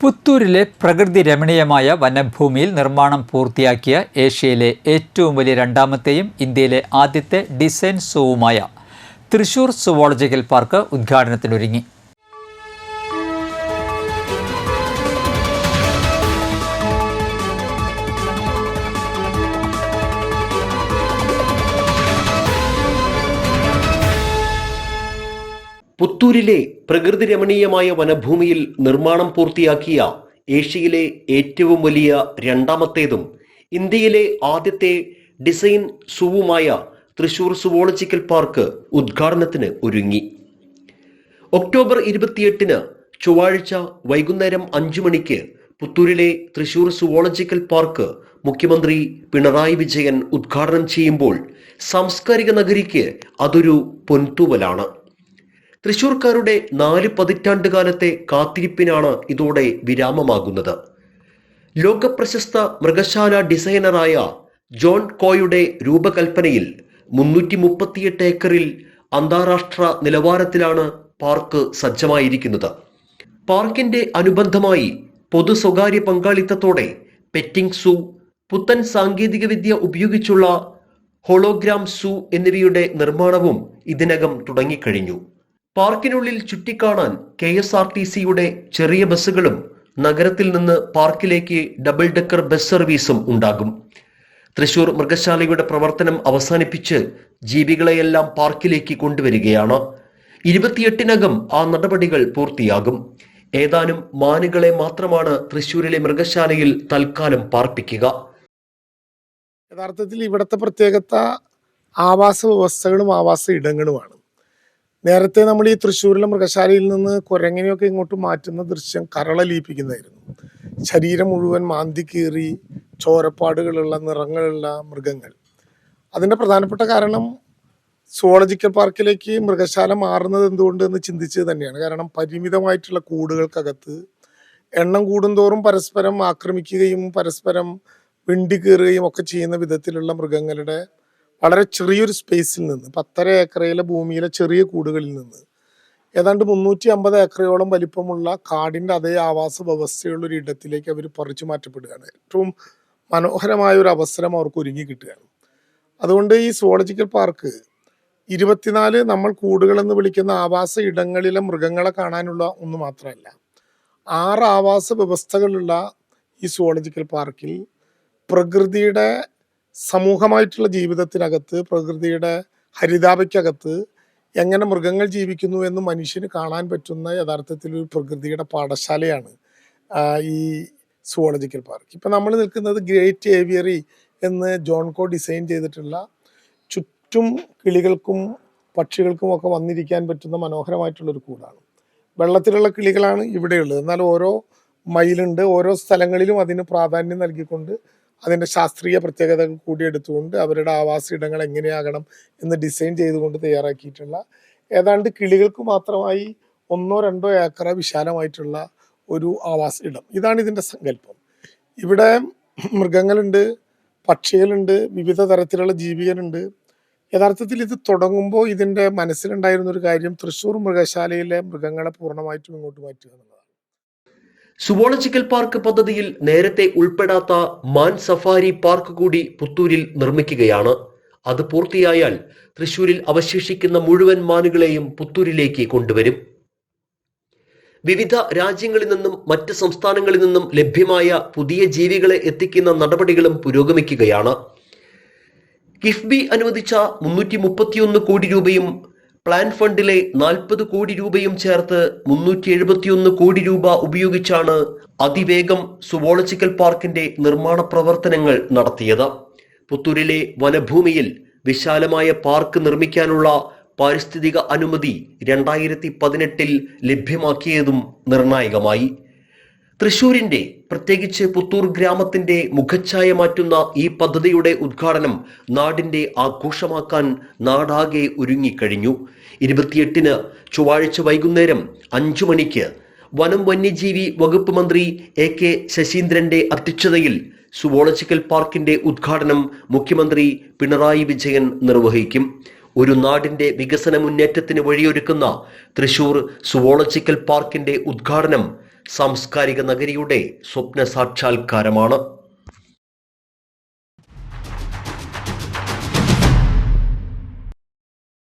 പുത്തൂരിലെ പ്രകൃതി രമണീയമായ വനഭൂമിയിൽ നിർമ്മാണം പൂർത്തിയാക്കിയ ഏഷ്യയിലെ ഏറ്റവും വലിയ രണ്ടാമത്തെയും ഇന്ത്യയിലെ ആദ്യത്തെ ഡിസൈൻ സൂവുമായ തൃശൂർ സുവോളജിക്കൽ പാർക്ക് ഉദ്ഘാടനത്തിനൊരുങ്ങി. പുത്തൂരിലെ പ്രകൃതി രമണീയമായ വനഭൂമിയിൽ നിർമ്മാണം പൂർത്തിയാക്കിയ ഏഷ്യയിലെ ഏറ്റവും വലിയ രണ്ടാമത്തേതും ഇന്ത്യയിലെ ആദ്യത്തെ ഡിസൈൻ സൂവുമായ തൃശൂർ സുവോളജിക്കൽ പാർക്ക് ഉദ്ഘാടനത്തിന് ഒരുങ്ങി. ഒക്ടോബർ ഇരുപത്തിയെട്ടിന് ചൊവ്വാഴ്ച വൈകുന്നേരം അഞ്ചു മണിക്ക് പുത്തൂരിലെ തൃശൂർ സുവോളജിക്കൽ പാർക്ക് മുഖ്യമന്ത്രി പിണറായി വിജയൻ ഉദ്ഘാടനം ചെയ്യുമ്പോൾ സാംസ്കാരിക നഗരിക്ക് അതൊരു പൊൻതൂവലാണ്. തൃശൂർക്കാരുടെ നാല് പതിറ്റാണ്ട് കാലത്തെ കാത്തിരിപ്പിനാണ് ഇതോടെ വിരാമമാകുന്നത്. ലോകപ്രശസ്ത മൃഗശാല ഡിസൈനറായ ജോൺ കോയുടെ രൂപകൽപ്പനയിൽ മുന്നൂറ്റി മുപ്പത്തിയെട്ട് ഏക്കറിൽ അന്താരാഷ്ട്ര നിലവാരത്തിലാണ് പാർക്ക് സജ്ജമായിരിക്കുന്നത്. പാർക്കിന്റെ അനുബന്ധമായി പൊതു സ്വകാര്യ പങ്കാളിത്തത്തോടെ പെറ്റിംഗ് സൂ പുത്തൻ സാങ്കേതികവിദ്യ ഉപയോഗിച്ചുള്ള ഹോളോഗ്രാം സൂ എന്നിവയുടെ നിർമ്മാണവും ഇതിനകം തുടങ്ങിക്കഴിഞ്ഞു. പാർക്കിനുള്ളിൽ ചുറ്റിക്കാണാൻ കെ എസ് ആർ ടി സിയുടെ ചെറിയ ബസ്സുകളും നഗരത്തിൽ നിന്ന് പാർക്കിലേക്ക് ഡബിൾ ഡെക്കർ ബസ് സർവീസും ഉണ്ടാകും. തൃശൂർ മൃഗശാലയുടെ പ്രവർത്തനം അവസാനിപ്പിച്ച് ജീവികളെയെല്ലാം പാർക്കിലേക്ക് കൊണ്ടുവരികയാണ്. ഇരുപത്തിയെട്ടിനകം ആ നടപടികൾ പൂർത്തിയാകും. ഏതാനും മാനുകളെ മാത്രമാണ് തൃശൂരിലെ മൃഗശാലയിൽ തൽക്കാലം പാർപ്പിക്കുക. യഥാർത്ഥത്തിൽ ഇവിടുത്തെ പ്രത്യേകത ആവാസ വ്യവസ്ഥകളും ആവാസ ഇടങ്ങളുമാണ്. നേരത്തെ നമ്മൾ ഈ തൃശ്ശൂരിലെ മൃഗശാലയിൽ നിന്ന് കുരങ്ങനെയൊക്കെ ഇങ്ങോട്ട് മാറ്റുന്ന ദൃശ്യം കരളലിയിപ്പിക്കുന്നതായിരുന്നു ശരീരം മുഴുവൻ മാന്തി കീറി ചോരപ്പാടുകളുള്ള നിറങ്ങളുള്ള മൃഗങ്ങൾ. അതിന്റെ പ്രധാനപ്പെട്ട കാരണം സുവോളജിക്കൽ പാർക്കിലേക്ക് മൃഗശാല മാറുന്നത് എന്തുകൊണ്ട് എന്ന് ചിന്തിച്ചത് തന്നെയാണ്. കാരണം പരിമിതമായിട്ടുള്ള കൂടുകൾക്കകത്ത് എണ്ണം കൂടുന്തോറും പരസ്പരം ആക്രമിക്കുകയും പരസ്പരം വിണ്ടി കീറുകയും ഒക്കെ ചെയ്യുന്ന വിധത്തിലുള്ള മൃഗങ്ങളുടെ വളരെ ചെറിയൊരു സ്പേസിൽ നിന്ന് പത്തര ഏക്കറയിലെ ഭൂമിയിലെ ചെറിയ കൂടുകളിൽ നിന്ന് ഏതാണ്ട് മുന്നൂറ്റി അമ്പത് ഏക്കറയോളം വലിപ്പമുള്ള കാടിന്റെ അതേ ആവാസ വ്യവസ്ഥയുള്ള ഒരു ഇടത്തിലേക്ക് അവർ പറിച്ചു മാറ്റപ്പെടുകയാണ്. ഏറ്റവും മനോഹരമായ ഒരു അവസരം അവർക്ക് ഒരുങ്ങി കിട്ടുകയാണ്. അതുകൊണ്ട് ഈ സുവോളജിക്കൽ പാർക്ക് ഇരുപത്തിനാല് നമ്മൾ കൂടുകളെന്ന് വിളിക്കുന്ന ആവാസ ഇടങ്ങളിലെ മൃഗങ്ങളെ കാണാനുള്ള ഒന്ന് മാത്രമല്ല ആറ് ആവാസ വ്യവസ്ഥകളുള്ള ഈ സുവോളജിക്കൽ പാർക്കിൽ പ്രകൃതിയുടെ സമൂഹമായിട്ടുള്ള ജീവിതത്തിനകത്ത് പ്രകൃതിയുടെ ഹരിതാപയ്ക്കകത്ത് എങ്ങനെ മൃഗങ്ങൾ ജീവിക്കുന്നു എന്ന് മനുഷ്യന് കാണാൻ പറ്റുന്ന യഥാർത്ഥത്തിൽ ഒരു പ്രകൃതിയുടെ പാഠശാലയാണ് ഈ സുവോളജിക്കൽ പാർക്ക്. ഇപ്പം നമ്മൾ നിൽക്കുന്നത് ഗ്രേറ്റ് ഏവിയറി എന്ന് ജോൺ കോ ഡിസൈൻ ചെയ്തിട്ടുള്ള ചുറ്റും കിളികൾക്കും പക്ഷികൾക്കും ഒക്കെ വന്നിരിക്കാൻ പറ്റുന്ന മനോഹരമായിട്ടുള്ളൊരു കൂടാണ്. വെള്ളത്തിലുള്ള കിളികളാണ് ഇവിടെയുള്ളത്. എന്നാൽ ഓരോ മയിലുണ്ട് ഓരോ സ്ഥലങ്ങളിലും അതിന് പ്രാധാന്യം നൽകിക്കൊണ്ട് അതിന്റെ ശാസ്ത്രീയ പ്രത്യേകതകൾ കൂടി എടുത്തുകൊണ്ട് അവരുടെ ആവാസ ഇടങ്ങൾ എങ്ങനെയാകണം എന്ന് ഡിസൈൻ ചെയ്തുകൊണ്ട് തയ്യാറാക്കിയിട്ടുള്ള ഏതാണ്ട് കിളികൾക്ക് മാത്രമായി ഒന്നോ രണ്ടോ ഏക്കർ വിശാലമായിട്ടുള്ള ഒരു ആവാസ ഇടം ഇതാണ് ഇതിന്റെ സങ്കല്പം. ഇവിടെ മൃഗങ്ങളുണ്ട് പക്ഷികളുണ്ട് വിവിധ തരത്തിലുള്ള ജീവികളുണ്ട്. യഥാർത്ഥത്തിൽ ഇത് തുടങ്ങുമ്പോൾ ഇതിന്റെ മനസ്സിലുണ്ടായിരുന്ന ഒരു കാര്യം തൃശ്ശൂർ മൃഗശാലയിലെ മൃഗങ്ങളെ പൂർണമായിട്ടും ഇങ്ങോട്ട് മാറ്റുക എന്നുള്ളതാണ്. സുവോളജിക്കൽ പാർക്ക് പദ്ധതിയിൽ നേരത്തെ ഉൾപ്പെടാത്ത മാൻ സഫാരി പാർക്ക് കൂടി പുത്തൂരിൽ നിർമ്മിക്കുകയാണ്. അത് പൂർത്തിയായാൽ തൃശൂരിൽ അവശേഷിക്കുന്ന മുഴുവൻ മാനുകളെയും പുത്തൂരിലേക്ക് കൊണ്ടുവരും. വിവിധ രാജ്യങ്ങളിൽ നിന്നും മറ്റ് സംസ്ഥാനങ്ങളിൽ നിന്നും ലഭ്യമായ പുതിയ ജീവികളെ എത്തിക്കുന്ന നടപടികളും പുരോഗമിക്കുകയാണ്. കിഫ്ബി അനുവദിച്ച മുന്നൂറ്റി കോടി രൂപയും പ്ലാൻ ഫണ്ടിലെ നാൽപ്പത് കോടി രൂപയും ചേർത്ത് മുന്നൂറ്റി എഴുപത്തിയൊന്ന് കോടി രൂപ ഉപയോഗിച്ചാണ് അതിവേഗം സുവോളജിക്കൽ പാർക്കിന്റെ നിർമ്മാണ പ്രവർത്തനങ്ങൾ നടത്തിയത്. പുത്തൂരിലെ വനഭൂമിയിൽ വിശാലമായ പാർക്ക് നിർമ്മിക്കാനുള്ള പാരിസ്ഥിതിക അനുമതി രണ്ടായിരത്തി പതിനെട്ടിൽ ലഭ്യമാക്കിയതും നിർണായകമായി. തൃശൂരിന്റെ പ്രത്യേകിച്ച് പുത്തൂർ ഗ്രാമത്തിന്റെ മുഖച്ഛായ മാറ്റുന്ന ഈ പദ്ധതിയുടെ ഉദ്ഘാടനം നാടിന്റെ ആഘോഷമാക്കാൻ നാടാകെ ഒരുങ്ങിക്കഴിഞ്ഞു. ഇരുപത്തിയെട്ടിന് ചൊവ്വാഴ്ച വൈകുന്നേരം അഞ്ചു മണിക്ക് വനം വന്യജീവി വകുപ്പ് മന്ത്രി എ കെ ശശീന്ദ്രന്റെ അധ്യക്ഷതയിൽ സുവോളജിക്കൽ പാർക്കിന്റെ ഉദ്ഘാടനം മുഖ്യമന്ത്രി പിണറായി വിജയൻ നിർവഹിക്കും. ഒരു നാടിന്റെ വികസന മുന്നേറ്റത്തിന് വഴിയൊരുക്കുന്ന തൃശൂർ സുവോളജിക്കൽ പാർക്കിന്റെ ഉദ്ഘാടനം സാംസ്കാരിക നഗരിയുടെ സ്വപ്ന സാക്ഷാത്കാരമാണ്